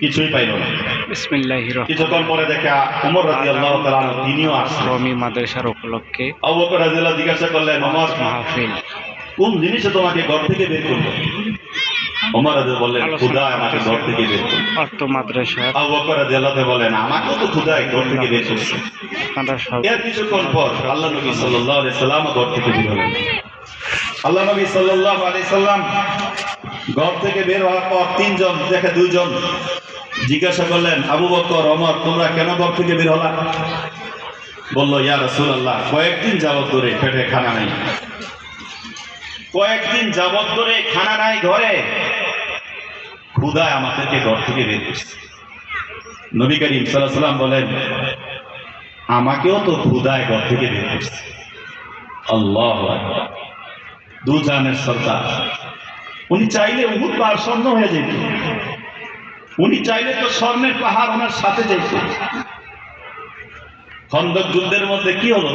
কিছুই পাইল না। বিসমিল্লাহির রহমান। কিছুক্ষণ পরে দেখা উমর রাদিয়াল্লাহু তাআলা তিনিও আসলেন। মাদ্রাসার উপলক্ষে আবু বকর জিজ্ঞাসা করলেন ওমর মাহফিল। কোন জিনিসে তোমাকে ঘর থেকে বের করল ওমর রাদিয়াল্লাহু বললেন খুদা আমাকে ঘর থেকে বের করল অর্থ মাদ্রাসার আবু বকর রাদিয়াল্লাহু বলেন আমাকেও তো খুদাই ঘর থেকে বের করছে এর কিছুক্ষণ পর আল্লাহ নবী সাল্লাম ঘর থেকে বের হলেন। আল্লাহ নবী সাল্লাম ঘর থেকে বের হওয়ার পর তিনজন দেখে দুইজন জিজ্ঞাসা করলেন, আবু বকর, ওমর, তোমরা কেন ঘর থেকে বের হলা? বলল, ইয়া রাসূলুল্লাহ, কয়েকদিন যাবত ধরে পেটে খানা নাই। কয়েকদিন যাবত ধরে খানা নাই ঘরে। ক্ষুধায় আমাদেরকে ঘর থেকে বের করছে। নবী করিম সাল্লাম বলেন, আমাকেও তো ক্ষুধায় ঘর থেকে বের করছে। আল্লাহ দু জানের সর্দার। উনি চাইলে উহুদ স্বর্ণ হয়ে যেত। উনি চাইলে তো স্বর্ণের পাহাড় ওনার সাথে যেত। খন্দক যুদ্ধের মধ্যে কি হলো?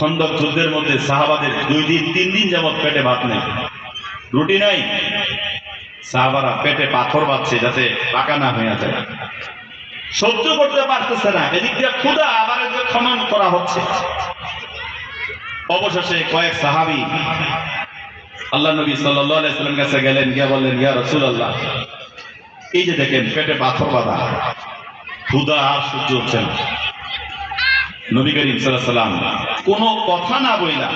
খন্দক যুদ্ধের মধ্যে সাহাবাদের দুই দিন, তিন দিন যাবৎ পেটে ভাত নেই। রুটি নাই? সাহাবারা পেটে পাথর বাচ্ছে যাতে পাকা না হয়ে যায়। সহ্য করতে পারতেছে না। এদিক দিয়ে ক্ষুদা আবার খনন করা হচ্ছে। অবশেষে কয়েক সাহাবি আল্লাহ নবী সাল্লাহ সাল্লাম কাছে গেলেন, গিয়া বললেন, ইয়া রসুল আল্লাহ এই যে দেখেন, পেটে পাথর বাঁধা। ক্ষুদা আর সহ্য হচ্ছে না। নবী করিম সাল্লাম কোনো কথা না বইলা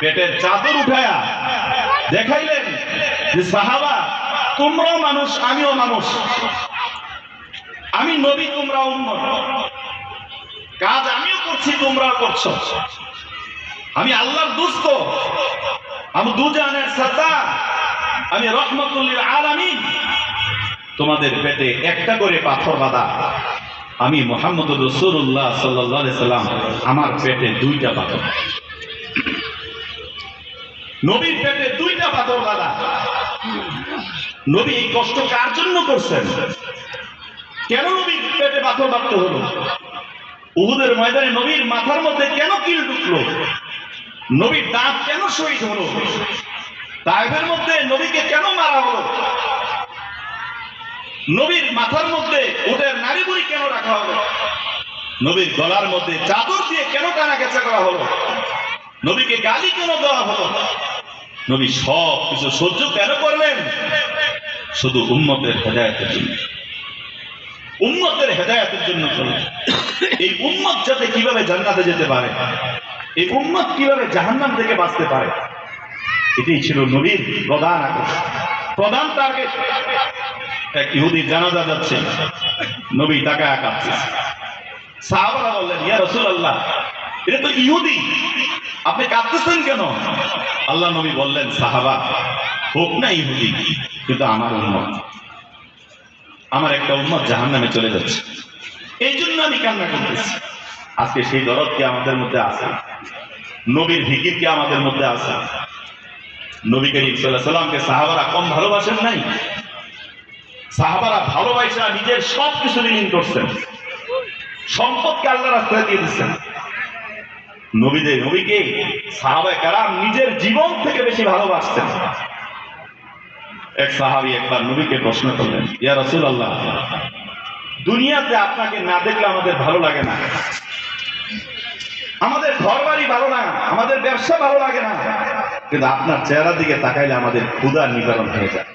পেটের চাদর উঠায়া দেখাইলেন যে, সাহাবা, তোমরাও মানুষ, আমিও মানুষ। আমি নবী তোমরা উন্নত কাজ আমিও করছি, তোমরাও করছ। আমি আল্লাহর দুস্থ আমি দুজানের সত্তা আমি রহমতুল্লিল আলামিন। তোমাদের পেটে একটা করে পাথর বাঁধা। আমি মোহাম্মদ রসুল্লাহ সাল্লাহ সাল্লাম, আমার পেটে দুইটা পাথর। নবীর পেটে দুইটা পাথর বাঁধা। নবী কষ্ট কার জন্য করছেন? কেন নবীর পেটে পাথর বাঁধতে হলো? উহুদের ময়দানে নবীর মাথার মধ্যে কেন কিল ঢুকলো? নবীর দাঁত কেন শহীদ হলো? তাইফের মধ্যে নবীকে কেন মারা হলো? নবীর মাথার মধ্যে উটের নারী বুড়ি কেন রাখা হলো নবীর গলার মধ্যে চাদর দিয়ে কেন টানা গেছে করা হলো? নবীকে গালি কেন দেওয়া হলো? নবী সব কিছু সহ্য কেন করলেন? শুধু উম্মতের হেদায়তের জন্য। উম্মতের হেদায়তের জন্য করলেন। এই উম্মত যাতে কীভাবে জান্নাতে যেতে পারে, এই উম্মত কীভাবে জাহান্নাম থেকে বাঁচতে পারে, এটাই ছিল নবীর প্রধান আকর্ষণ। প্রধান টার্গেট এক ইহুদির জানাজা যাচ্ছে। নবী টাকা কাঁদছে সাহাবারা বললেন, ইয়া রাসূলুল্লাহ, এটা তো ইহুদি। আপনি কাঁদতেছেন কেন? আল্লাহ নবী বললেন, সাহাবা, হোক না ইহুদি, কিন্তু আমার উম্মত। আমার একটা উম্মত জাহান্নামে চলে যাচ্ছে। এই জন্য আমি কান্না করতেছি। আজকে সেই দরদ কি আমাদের মধ্যে আছে? নবীর ভিকির কি আমাদের মধ্যে আছে? নবী করিম সাল্লাহ সাল্লামকে সাহাবারা কম ভালোবাসেন নাই? সাহাবারা ভালোবাসা নিজের সব কিছু বিলীন করছেন। সম্পদকে আল্লাহ রাস্তায় দিয়ে দিচ্ছেন। নবীদের নবীকে সাহাবায় কারাম নিজের জীবন থেকে বেশি ভালোবাসতেন। এক সাহাবি একবার নবীকে প্রশ্ন করলেন, ইয়া রসুল আল্লাহ দুনিয়াতে আপনাকে না দেখলে আমাদের ভালো লাগে না? আমাদের ঘর বাড়ি ভালো না, আমাদের ব্যবসা ভালো লাগে না। কিন্তু আপনার চেহারার দিকে তাকাইলে আমাদের ক্ষুধার নিবারণ হয়ে যায়।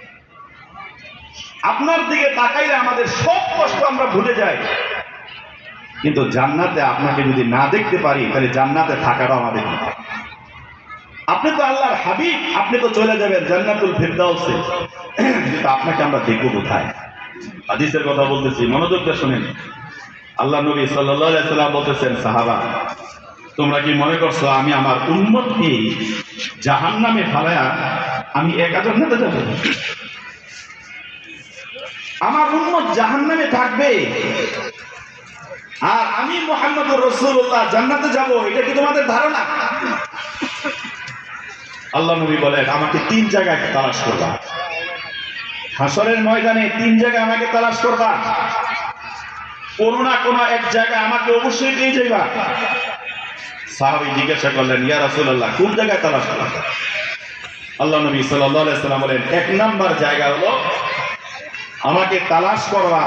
আপনার দিকে তাকাইলে আমাদের সব কষ্ট আমরা ভুলে যাই। কিন্তু জান্নাতে আপনাকে যদি না দেখতে পারি, তাহলে জান্নাতে থাকাটাও আমাদের আপনি তো আল্লাহর হাবিব, আপনি তো চলে যাবেন জান্নাতুল ফেরদাউসে। কিন্তু আপনাকে আমরা দেখব কোথায়? হাদিসের কথা বলতেছি মনোযোগ দিয়ে শুনেন। আল্লাহ নবী আলাইহি সাল্লাম বলতেছেন, সাহাবা, তোমরা কি মনে করছ আমি আমার উম্মতকে জাহান্নামে ফালায়া আমি একা জান্নাতে যাব? আমার উম্মত জাহান্নামে থাকবে। আর আমি মোহাম্মদুর রসুল্লাহ জান্নাতে যাব, এটা কি তোমাদের ধারণা? আল্লাহ নবী বলেন, আমাকে তিন জায়গায় তালাশ করবা। হাসরের ময়দানে তিন জায়গায় আমাকে তালাশ করবা। কোনো না কোনো এক জায়গায় আমাকে অবশ্যই পেয়ে যাইবা। সাহাবি জিজ্ঞাসা করলেন, ইয়া রাসূলুল্লাহ, কোন জায়গায় তালাশ করবা? আল্লাহ নবী আলাইহি সাল্লাম বলেন, এক নাম্বার জায়গা হলো আমাকে তালাশ করবা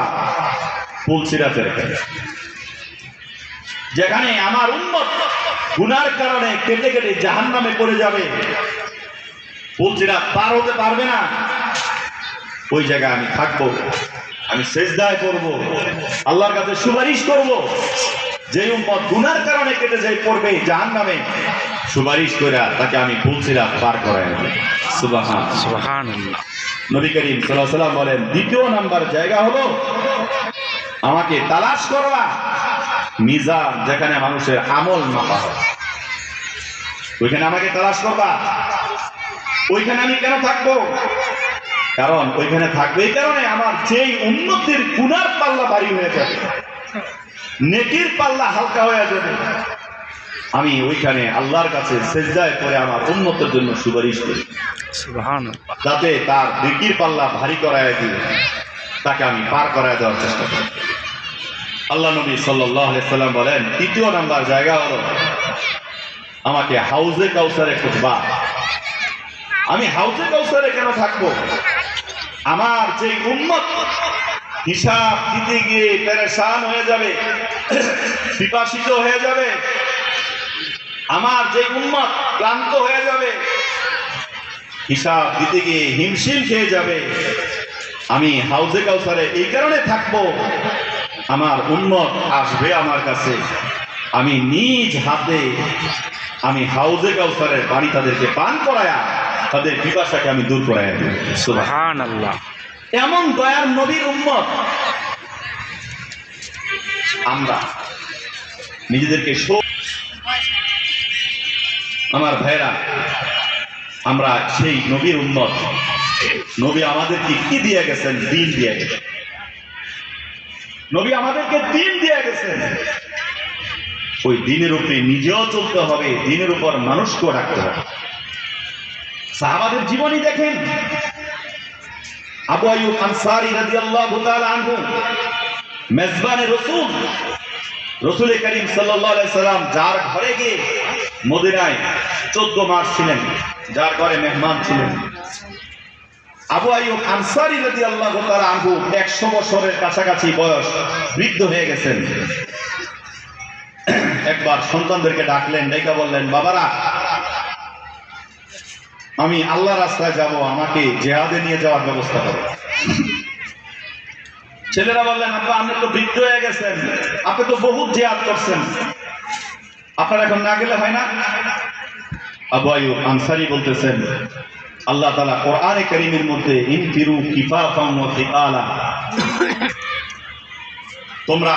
পুলসিরাতের যেখানে আমার উন্মত গুনার কারণে কেটে কেটে জাহান নামে পড়ে যাবে পুলসিরাত পার হতে পারবে না। ওই জায়গায় আমি থাকব, আমি শেষদায় করব আল্লাহর কাছে সুপারিশ করব। যে উম্মত গুনার কারণে কেটে যায় পড়বে জাহান নামে সুপারিশ করে তাকে আমি পুলসিরাত পার করাই সুবাহান সুবহান নবী করিম সাল্লাম বলেন দ্বিতীয় নাম্বার জায়গা হলো আমাকে তালাশ করবা মিজান যেখানে মানুষের আমল মাপা হয়। ওইখানে আমাকে তালাশ করবা। ওইখানে আমি কেন থাকব? কারণ ওইখানে থাকবে এই কারণে আমার যেই উন্নতির গুনার পাল্লা বাড়ি হয়ে যাবে। নেকির পাল্লা হালকা হয়ে যাবে। আমি ওইখানে আল্লাহর কাছে সেজদায় করে আমার উন্নতের জন্য সুপারিশ করি। যাতে তার দিকির পাল্লা ভারী করায় দিয়ে তাকে আমি পার করায় দেওয়ার চেষ্টা করি। আল্লাহ নবী সাল্লাম বলেন তৃতীয় নাম্বার জায়গা হলো আমাকে হাউজে কাউসারে খুঁজবা আমি হাউজে কাউসারে কেন থাকব? আমার যে উন্মত হিসাব দিতে গিয়ে পেরেশান হয়ে যাবে বিপাসিত হয়ে যাবে, আমার যে উন্মত ক্লান্ত হয়ে যাবে, হিসাব দিতে গিয়ে হিমশিম খেয়ে যাবে। আমি হাউজে কাউসারে এই কারণে থাকব, আমার উন্মত আসবে আমার কাছে। আমি নিজ হাতে আমি হাউজে কাউসারের পানি তাদেরকে পান করায়া তাদের পিপাসাকে আমি দূর করাইয়া দিই সুবহান সুবহান আল্লাহ এমন দয়ার নবীর উম্মত। আমরা নিজেদেরকে আমার ভাইরা আমরা সেই নবীর উম্মত। নবী আমাদেরকে কি দিয়ে গেছেন? দিন দিয়ে গেছেন। নবী আমাদেরকে দিন দিয়ে গেছেন। ওই দিনের উপরে নিজেও চলতে হবে, দিনের উপর মানুষকেও রাখতে হবে। সাহাবাদের জীবনই দেখেন। আবু আয়ুব আনসারি রাদিয়াল্লাহু তাআলা আনহু, মেজবানে রাসূল করিম সাল্লাল্লাহু আলাইহি সাল্লাম যার ঘরে গিয়ে মদিনায় 14 মাস ছিলেন, যার ঘরে মেহমান ছিলেন। আবু আয়ুব আনসারি রাদিয়াল্লাহু তাআলা আনহু 100 বছরের কাছাকাছি বয়স বৃদ্ধ হয়ে গেছেন। একবার সন্তানদেরকে ডাকলেন, ডেকে বললেন, বাবারা আমি আল্লাহ রাস্তায় যাব, আমাকে জেহাদে নিয়ে যাওয়ার ব্যবস্থা করো। ছেলেরা বললেন আব্বা আপনি তো বৃদ্ধ হয়ে গেছেন, আপনি তো বহুত জেহাদ করছেন। আপনার এখন না গেলে হয় না? আবু আনসারি বলতেছেন, আল্লাহ তালা কোরআনে করিমের মধ্যে ইনফিরু কিফাফাম থিকালা তোমরা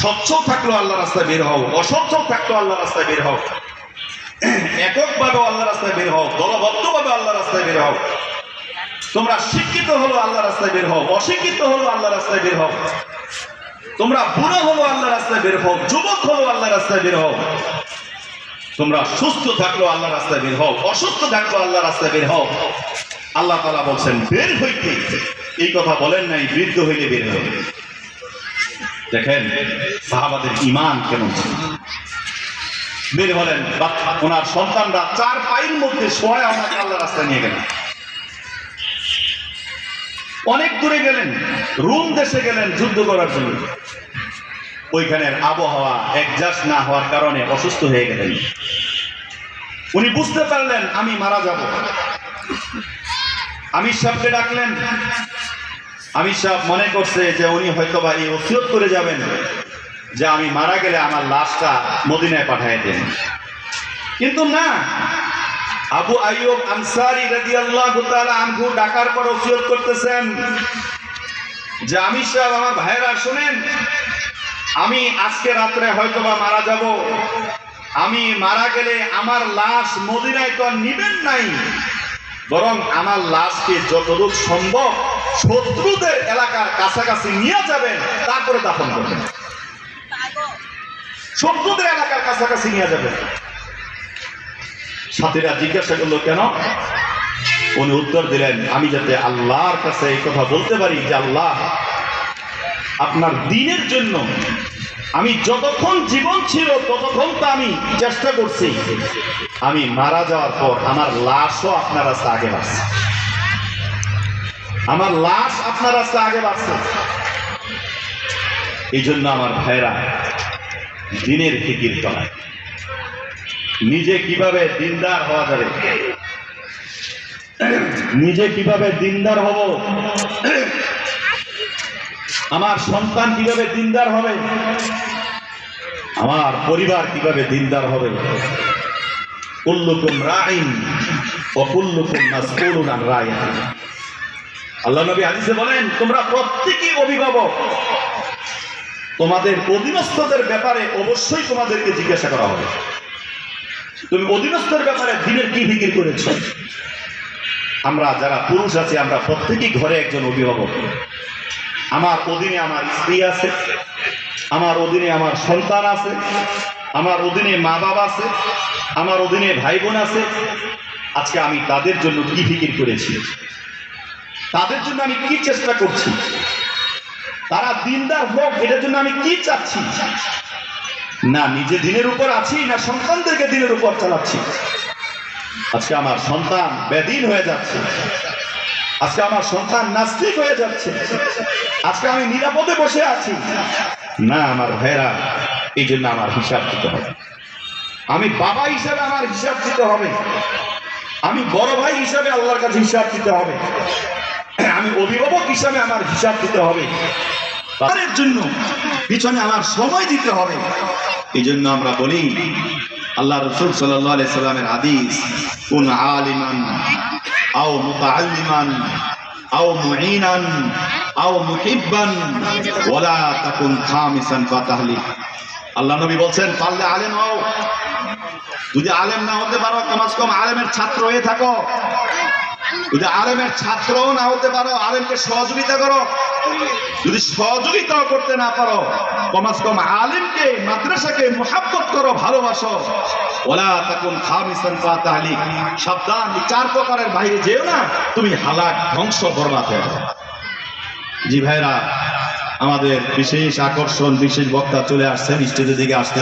সচ্ছল থাকল আল্লাহ রাস্তায় বের হও অসচ্ছল থাকল আল্লাহ রাস্তায় বের হও। এককভাবে আল্লাহ রাস্তায় বের হও, দলবদ্ধভাবে আল্লাহ রাস্তায় বের হও। তোমরা শিক্ষিত হলো আল্লাহ রাস্তায় বের হও, অশিক্ষিত হলো আল্লাহ রাস্তায় বের হও। তোমরা বুড়ো হলো আল্লাহ রাস্তায় বের হও, যুবক হলো আল্লাহ রাস্তায় বের হও। তোমরা সুস্থ থাকল আল্লাহ রাস্তায় বের হও, অসুস্থ থাকল আল্লাহ রাস্তায় বের হও। আল্লাহ তালা বলছেন, বের হইতে। এই কথা বলেন নাই, বৃদ্ধ হইলে বের হবে দেখেন, সাহাবাদের ইমান কেমন ছিল? বের হলেন ওনার সন্তানরা চার পায়ের মধ্যে শোয়া ওনাকে আল্লাহ রাস্তা নিয়ে গেলেন অনেক দূরে গেলেন, রুম দেশে গেলেন যুদ্ধ করার জন্য। ওইখানের আবহাওয়া একজাস্ট না হওয়ার কারণে অসুস্থ হয়ে গেলেন। উনি বুঝতে পারলেন, আমি মারা যাব। আমির সাহেবকে ডাকলেন। আমির সাহেব মনে করছে যে উনি হয়তো বা এই ওসিয়ত করে যাবেন। যে আমি মারা গেলে আমার লাশটা মদিনায় পাঠিয়ে দেন। কিন্তু না, আবু আইয়ুব আনসারি রাদিয়াল্লাহু তাআলা আনহু ডাকার পর ওসিয়ত করতেছেন যে আমি সাহেব আমার ভাইরা শুনেন, আমি আজকে রাত্রে হয়তো বা মারা যাব। আমি মারা গেলে আমার লাশ মদিনায় তো নিবেন নাই, বরং আমার লাশকে যতদূর সম্ভব শত্রুদের এলাকার কাছাকাছি নিয়ে যাবেন, তারপরে দাফন করবেন। শত্রুদের এলাকার কাছাকাছি নিয়ে যাবে। সাথীরা জিজ্ঞাসা করল, কেন? উনি উত্তর দিলেন, আমি যাতে আল্লাহর কাছে এই কথা বলতে পারি যে আল্লাহ আপনার দিনের জন্য আমি যতক্ষণ জীবন ছিল, ততক্ষণ তো আমি চেষ্টা করছি। আমি মারা যাওয়ার পর আমার লাশও আপনার কাছে আগে আসছে আমার লাশ আপনার রাস্তা আগে বাড়ছে। এই জন্য আমার ভাইরা দিনের ফিকির করায় নিজে কীভাবে দিনদার হওয়া যাবে? নিজে কীভাবে দিনদার হব? আমার সন্তান কীভাবে দিনদার হবে? আমার পরিবার কীভাবে দিনদার হবে? কুল্লুকুম রাইন ও কুল্লুকুম মাসউলুন আন রাইয়াতিহি আল্লাহ নবী হাদিসে বলেন, তোমরা প্রত্যেকই অভিভাবক। তোমাদের অধীনস্থদের ব্যাপারে অবশ্যই তোমাদেরকে জিজ্ঞাসা করা হবে। তুমি অধীনস্থের ব্যাপারে দিনের কি ফিকির করেছ? আমরা যারা পুরুষ আছি, আমরা প্রত্যেকই ঘরে একজন অভিভাবক। আমার অধীনে আমার স্ত্রী আছে, আমার অধীনে আমার সন্তান আছে, আমার অধীনে মা বাবা আছে, আমার অধীনে ভাই বোন আছে। আজকে আমি তাদের জন্য কি ফিকির করেছি? তাদের জন্য আমি কি চেষ্টা করছি? তারা দিনদার হোক এটার জন্য আমি কি চাচ্ছি? না নিজে দিনের উপর আছি, না সন্তানদেরকে দিনের উপর চালাচ্ছি। আজকে আমার সন্তান বেদিন হয়ে যাচ্ছে। আজকে আমার সন্তান নাস্তিক হয়ে যাচ্ছে। আজকে আমি নিরাপদে বসে আছি। না আমার ভাইরা এই জন্য আমার হিসাব দিতে হবে। আমি বাবা হিসাবে আমার হিসাব দিতে হবে। আমি বড় ভাই হিসাবে আল্লাহর কাছে হিসাব দিতে হবে। আমি অভিভাবক হিসাবে আমার হিসাব দিতে হবে। তাদের জন্য পিছনে আমার সময় দিতে হবে। এই জন্য আমরা বলি, আল্লাহ রসুল সাল্লাহ সাল্লামের হাদিস, কোন আলিমান আও মুতাআল্লিমান আও মুঈনান আও মুহিব্বান ওয়ালা তাকুন খামিসান ফাতাহলি আল্লাহ নবী বলছেন, পারলে আলেম হও। যদি আলেম না হতে পারো কমাস কম আলেমের ছাত্র হয়ে থাকো। যদি আলেমের ছাত্রও না হতে পারো, আলেমকে সহযোগিতা করো। যদি সহযোগিতাও করতে না পারো কমাস কম আলেমকে, মাদ্রাসাকে মোহাব্বত করো, ভালোবাসো। ওলা তখন খামিসান ফাতাহলি সাবধান চার প্রকারের বাইরে যেও না, তুমি হালাক, ধ্বংস, বরবাদ জি ভাইরা, আমাদের বিশেষ আকর্ষণ, বিশেষ বক্তা চলে আসছেন, স্টেজের দিকে আসতে